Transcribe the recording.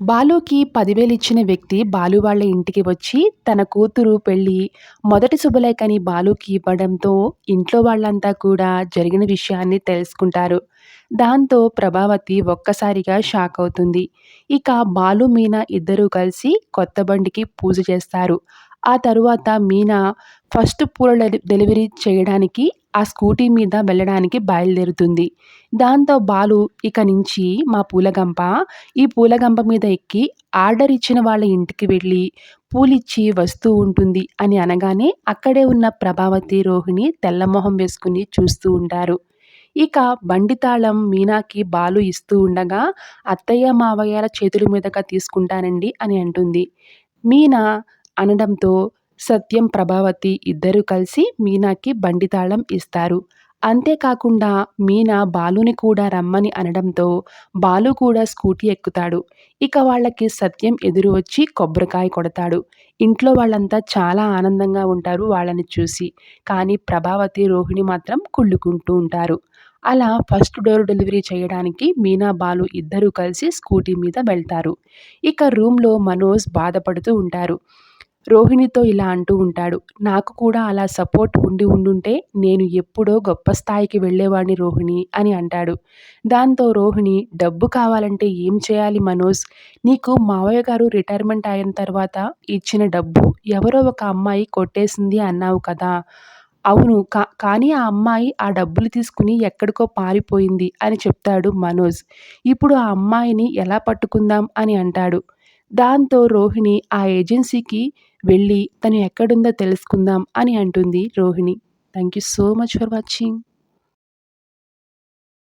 బాలుకి పదివేలిచ్చిన వ్యక్తి బాలు వాళ్ళ ఇంటికి వచ్చి తన కూతురు పెళ్ళి మొదటి శుభలేఖని బాలుకి ఇవ్వడంతో ఇంట్లో వాళ్ళంతా కూడా జరిగిన విషయాన్ని తెలుసుకుంటారు. దాంతో ప్రభావతి ఒక్కసారిగా షాక్ అవుతుంది. ఇక బాలు మీనా ఇద్దరూ కలిసి కొత్త బండికి పూజ చేస్తారు. ఆ తరువాత మీనా ఫస్ట్ పూల డెలివరీ చేయడానికి ఆ స్కూటీ మీద వెళ్ళడానికి బయలుదేరుతుంది. దాంతో బాలు ఇక నుంచి మా పూలగంప ఈ పూలగంప మీద ఎక్కి ఆర్డర్ ఇచ్చిన వాళ్ళ ఇంటికి వెళ్ళి పూలిచ్చి వస్తూ ఉంటుంది అని అనగానే అక్కడే ఉన్న ప్రభావతి రోహిణి తెల్లమొహం వేసుకుని చూస్తూ ఉంటారు. ఇక బండి తాళం మీనాకి బాలు ఇస్తూ ఉండగా అత్తయ్య మావయ్యల చేతుల మీదుగా తీసుకుంటానండి అని అంటుంది. మీనా అనడంతో సత్యం ప్రభావతి ఇద్దరూ కలిసి మీనాకి బండి తాళం ఇస్తారు. అంతేకాకుండా మీనా బాలుని కూడా రమ్మని అనడంతో బాలు కూడా స్కూటీ ఎక్కుతాడు. ఇక వాళ్ళకి సత్యం ఎదురు వచ్చి కొబ్బరికాయ కొడతాడు. ఇంట్లో వాళ్ళంతా చాలా ఆనందంగా ఉంటారు వాళ్ళని చూసి. కానీ ప్రభావతి రోహిణి మాత్రం కుళ్ళుకుంటూ ఉంటారు. అలా ఫస్ట్ డోర్ డెలివరీ చేయడానికి మీనా బాలు ఇద్దరూ కలిసి స్కూటీ మీద వెళ్తారు. ఇక రూమ్లో మనోజ్ బాధపడుతూ ఉంటారు. రోహిణితో ఇలా అంటూ ఉంటాడు. నాకు కూడా అలా సపోర్ట్ ఉండి ఉండుంటే నేను ఎప్పుడో గొప్ప స్థాయికి వెళ్ళేవాడిని రోహిణి అని అంటాడు. దాంతో రోహిణి డబ్బు కావాలంటే ఏం చేయాలి మనోజ్? నీకు మావయ్య గారు రిటైర్మెంట్ అయిన తర్వాత ఇచ్చిన డబ్బు ఎవరో ఒక అమ్మాయి కొట్టేసింది అన్నావు కదా. అవును కా కానీ ఆ అమ్మాయి ఆ డబ్బులు తీసుకుని ఎక్కడికో పారిపోయింది అని చెప్తాడు మనోజ్. ఇప్పుడు ఆ అమ్మాయిని ఎలా పట్టుకుందాం అని అంటాడు. దాంతో రోహిణి ఆ ఏజెన్సీకి వెళ్ళి తను ఎక్కడుందో తెలుసుకుందాం అని అంటుంది Rohini. Thank you so much for watching